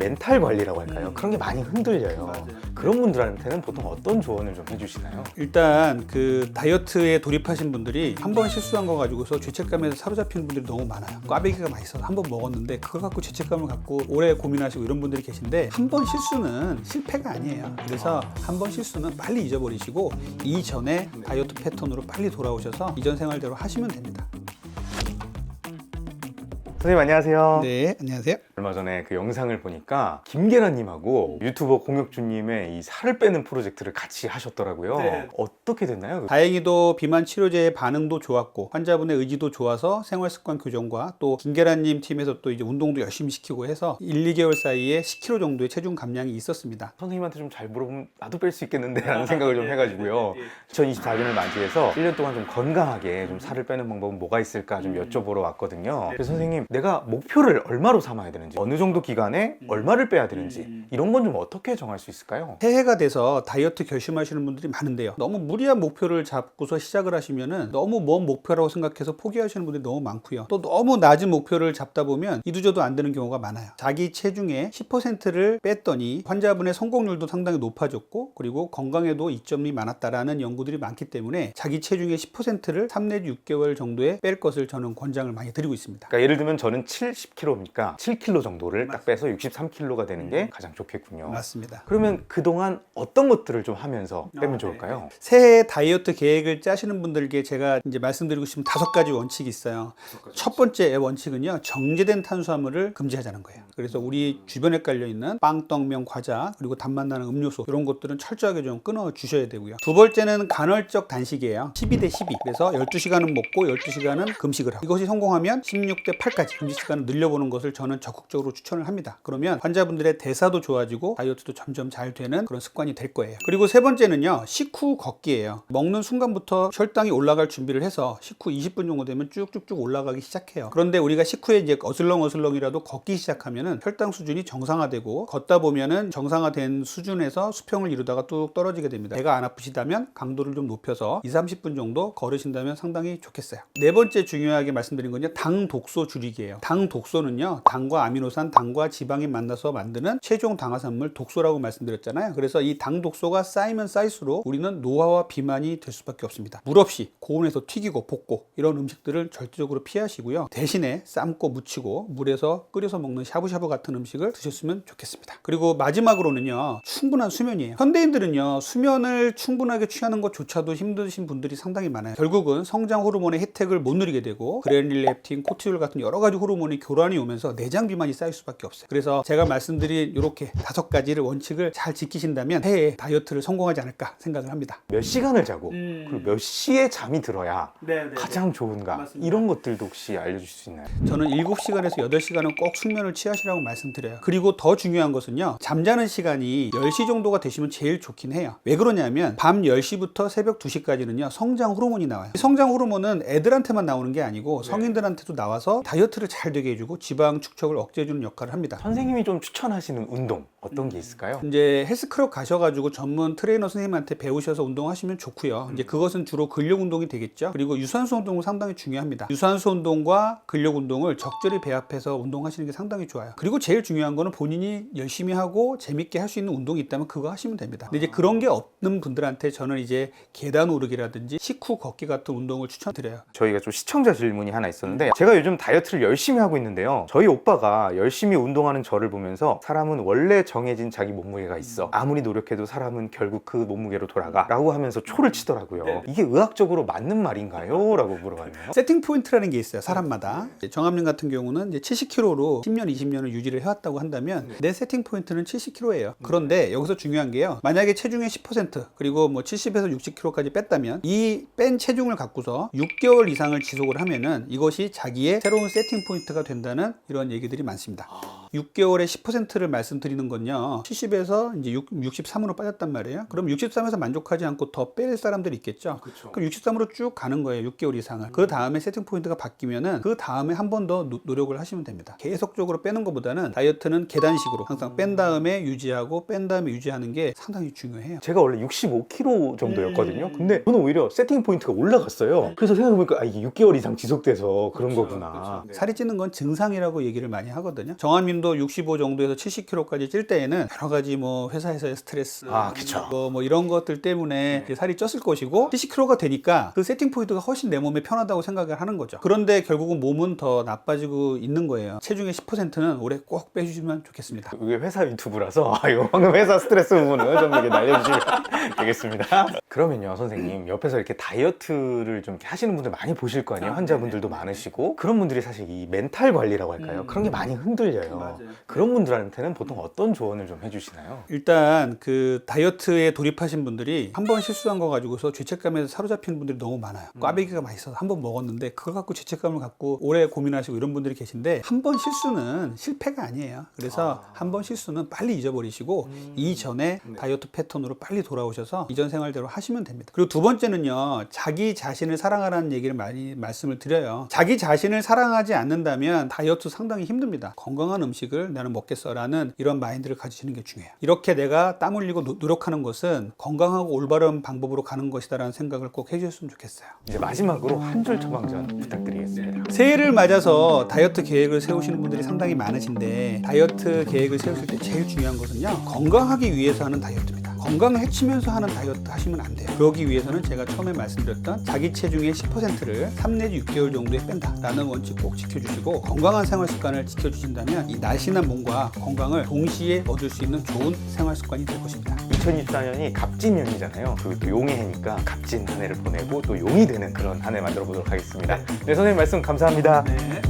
멘탈 관리라고 할까요? 음. 그런 게 많이 흔들려요. 맞아요. 그런 분들한테는 보통 어떤 조언을 좀 해주시나요? 일단 그 다이어트에 돌입하신 분들이 한 번 실수한 거 가지고서 죄책감에 사로잡히는 분들이 너무 많아요. 꽈배기가 맛있어서 한 번 먹었는데 그거 갖고 죄책감을 갖고 오래 고민하시고 이런 분들이 계신데 한 번 실수는 실패가 아니에요. 그래서 한 번 실수는 빨리 잊어버리시고 이전에 다이어트 패턴으로 빨리 돌아오셔서 이전 생활대로 하시면 됩니다. 선생님 안녕하세요. 네, 안녕하세요. 얼마 전에 그 영상을 보니까 김계란님하고 유튜버 공혁주님의 이 살을 빼는 프로젝트를 같이 하셨더라고요. 네. 어떻게 됐나요? 다행히도 비만 치료제의 반응도 좋았고 환자분의 의지도 좋아서 생활 습관 교정과 또 김계란님 팀에서 또 이제 운동도 열심히 시키고 해서 1, 2개월 사이에 10kg 정도의 체중 감량이 있었습니다. 선생님한테 좀 잘 물어보면 나도 뺄 수 있겠는데 라는 생각을 좀 해가지고요. 2024년을 맞이해서 1년 동안 좀 건강하게 좀 살을 빼는 방법은 뭐가 있을까 좀 여쭤보러 왔거든요. 그래서 선생님, 내가 목표를 얼마로 삼아야 되는지, 어느 정도 기간에 얼마를 빼야 되는지, 이런 건 좀 어떻게 정할 수 있을까요? 새해가 돼서 다이어트 결심하시는 분들이 많은데요. 너무 무리한 목표를 잡고서 시작을 하시면은 너무 먼 목표라고 생각해서 포기하시는 분들이 너무 많고요. 또 너무 낮은 목표를 잡다 보면 이두저도 안 되는 경우가 많아요. 자기 체중의 10%를 뺐더니 환자분의 성공률도 상당히 높아졌고 그리고 건강에도 이점이 많았다라는 연구들이 많기 때문에 자기 체중의 10%를 3 내지 6개월 정도에 뺄 것을 저는 권장을 많이 드리고 있습니다. 그러니까 예를 들면 저는 70kg니까 7kg 정도를 딱 빼서 63kg가 되는 게 가장 좋겠군요. 맞습니다. 그러면 그동안 어떤 것들을 좀 하면서 빼면 아, 좋을까요? 새해 다이어트 계획을 짜시는 분들께 제가 이제 말씀드리고 싶은 다섯 가지 원칙이 있어요. 첫 번째 원칙은요, 정제된 탄수화물을 금지하자는 거예요. 그래서 우리 주변에 깔려 있는 빵, 떡면, 과자 그리고 단맛 나는 음료수 이런 것들은 철저하게 좀 끊어 주셔야 되고요. 두 번째는 간헐적 단식이에요. 12대 12. 그래서 12시간은 먹고 12시간은 금식을 하고 이것이 성공하면 16대 8까지 금식 시간을 늘려보는 것을 저는 적극적으로 추천을 합니다. 그러면 환자분들의 대사도 좋아지고 다이어트도 점점 잘 되는 그런 습관이 될 거예요. 그리고 세 번째는요, 식후 걷기예요. 먹는 순간부터 혈당이 올라갈 준비를 해서 식후 20분 정도 되면 쭉쭉쭉 올라가기 시작해요. 그런데 우리가 식후에 이제 어슬렁어슬렁이라도 걷기 시작하면 은 혈당 수준이 정상화되고 걷다 보면은 정상화된 수준에서 수평을 이루다가 뚝 떨어지게 됩니다. 배가 안 아프시다면 강도를 좀 높여서 2, 30분 정도 걸으신다면 상당히 좋겠어요. 네 번째 중요하게 말씀드린 건요, 당 독소 줄이기예요. 당 독소는요, 당과 아미노산, 당과 지방이 만나서 만드는 최종 당화산물 독소라고 말씀드렸잖아요. 그래서 이 당 독소가 쌓이면 쌓일수록 우리는 노화와 비만이 될 수밖에 없습니다. 물 없이 고온에서 튀기고 볶고 이런 음식들을 절대적으로 피하시고요. 대신에 삶고 무치고 물에서 끓여서 먹는 샤브샤브 같은 음식을 드셨으면 좋겠습니다. 그리고 마지막으로는요, 충분한 수면이에요. 현대인들은요, 수면을 충분하게 취하는 것조차도 힘드신 분들이 상당히 많아요. 결국은 성장 호르몬의 혜택을 못 누리게 되고 그레닐 렙틴, 코티졸 같은 여러 가지 호르몬이 교란이 오면서 내장 비만이 쌓일 수밖에 없어요. 그래서 제가 말씀드린 이렇게 다섯 가지를 원칙을 잘 지키신다면 해에 다이어트를 성공하지 않을까 생각을 합니다. 몇 시간을 자고 음. 그리고 몇 시에 잠이 들어야 네, 가장 좋은가 맞습니다. 이런 것들도 혹시 알려주실 수 있나요? 저는 7시간에서 8시간은 꼭 숙면을 취하시 라고 말씀드려요. 그리고 더 중요한 것은요. 잠자는 시간이 10시 정도가 되시면 제일 좋긴 해요. 왜 그러냐면 밤 10시부터 새벽 2시까지는요. 성장 호르몬이 나와요. 이 성장 호르몬은 애들한테만 나오는 게 아니고 성인들한테도 나와서 다이어트를 잘 되게 해주고 지방 축적을 억제해주는 역할을 합니다. 선생님이 좀 추천하시는 운동 어떤 게 있을까요? 이제 헬스클럽 가셔가지고 전문 트레이너 선생님한테 배우셔서 운동하시면 좋고요. 이제 그것은 주로 근력 운동이 되겠죠. 그리고 유산소 운동은 상당히 중요합니다. 유산소 운동과 근력 운동을 적절히 배합해서 운동하시는 게 상당히 좋아요. 그리고 제일 중요한 거는 본인이 열심히 하고 재밌게 할 수 있는 운동이 있다면 그거 하시면 됩니다. 근데 이제 그런 게 없는 분들한테 저는 이제 계단 오르기라든지 식후 걷기 같은 운동을 추천드려요. 저희가 좀 시청자 질문이 하나 있었는데 제가 요즘 다이어트를 열심히 하고 있는데요. 저희 오빠가 열심히 운동하는 저를 보면서 사람은 원래 정해진 자기 몸무게가 있어. 아무리 노력해도 사람은 결국 그 몸무게로 돌아가. 라고 하면서 초를 치더라고요. 이게 의학적으로 맞는 말인가요? 라고 물어봤네요. 세팅 포인트라는 게 있어요 사람마다 이제 정암님 같은 경우는 이제 70kg로 10년 20년 을 유지를 해왔다고 한다면 내 세팅 포인트는 70kg예요. 그런데 여기서 중요한 게요. 만약에 체중의 10% 그리고 뭐 70에서 60kg까지 뺐다면 이 뺀 체중을 갖고서 6개월 이상을 지속을 하면은 이것이 자기의 새로운 세팅 포인트가 된다는 이런 얘기들이 많습니다 6개월에 10%를 말씀드리는 건요 70에서 이제 6, 63으로 빠졌단 말이에요 그럼 63에서 만족하지 않고 더 뺄 사람들이 있겠죠 그럼 63으로 쭉 가는 거예요. 6개월 이상을. 그 다음에 세팅 포인트가 바뀌면은 그 다음에 한 번 더 노력을 하시면 됩니다. 계속적으로 빼는 것보다는 다이어트는 계단식으로 항상 뺀 다음에 유지하고 뺀 다음에 유지하는 게 상당히 중요해요. 제가 원래 65kg 정도였거든요. 근데 저는 오히려 세팅 포인트가 올라갔어요. 그래서 생각해보니까 아, 이게 6개월 이상 지속돼서 그런 거구나. 살이 찌는 건 증상이라고 얘기를 많이 하거든요. 정한 본인도 65 정도에서 70kg까지 찔 때에는 여러 가지 뭐 회사에서의 스트레스, 아, 그쵸. 뭐, 뭐 이런 것들 때문에 살이 쪘을 것이고 70kg가 되니까 그 세팅 포인트가 훨씬 내 몸에 편하다고 생각을 하는 거죠. 그런데 결국은 몸은 더 나빠지고 있는 거예요. 체중의 10%는 올해 꼭 빼주시면 좋겠습니다. 이게 회사 유튜브라서 아, 이거 방금 회사 스트레스 부분은 좀 이렇게 날려주시면 되겠습니다. 그러면요, 선생님 옆에서 이렇게 다이어트를 좀 이렇게 하시는 분들 많이 보실 거 아니에요? 환자분들도 많으시고 그런 분들이 사실 이 멘탈 관리라고 할까요? 음. 그런 게 많이 흔들려요. 맞아요. 그런 분들한테는 보통 어떤 조언을 좀 해주시나요? 일단 그 다이어트에 돌입하신 분들이 한 번 실수한 거 가지고서 죄책감에서 사로잡히는 분들이 너무 많아요. 꽈배기가 맛있어서 한 번 먹었는데 그걸 갖고 죄책감을 갖고 오래 고민하시고 이런 분들이 계신데 한 번 실수는 실패가 아니에요. 그래서 한번 실수는 빨리 잊어버리시고 이전에 다이어트 패턴으로 빨리 돌아오셔서 이전 생활대로 하시면 됩니다. 그리고 두 번째는요. 자기 자신을 사랑하라는 얘기를 많이 말씀을 드려요. 자기 자신을 사랑하지 않는다면 다이어트 상당히 힘듭니다. 건강한 음식 을 나는 먹겠어라는 이런 마인드를 가지시는 게 중요해요. 이렇게 내가 땀 흘리고 노- 노력하는 것은 건강하고 올바른 방법으로 가는 것이다라는 생각을 꼭 해주셨으면 좋겠어요. 이제 마지막으로 한 줄 처방전 부탁드리겠습니다. 새해를 맞아서 다이어트 계획을 세우시는 분들이 상당히 많으신데 다이어트 계획을 세우실 때 제일 중요한 것은요 건강하기 위해서 하는 다이어트입니다 건강을 해치면서 하는 다이어트 하시면 안 돼요 그러기 위해서는 제가 처음에 말씀드렸던 자기 체중의 10%를 3 내지 6개월 정도에 뺀다라는 원칙 꼭 지켜주시고 건강한 생활 습관을 지켜주신다면 이 날씬한 몸과 건강을 동시에 얻을 수 있는 좋은 생활 습관이 될 것입니다 2024년이 갑진년이잖아요. 그리고 또 용의 해니까 갑진 한 해를 보내고 또 용이 되는 그런 한 해 만들어 보도록 하겠습니다. 네, 선생님 말씀 감사합니다. 네.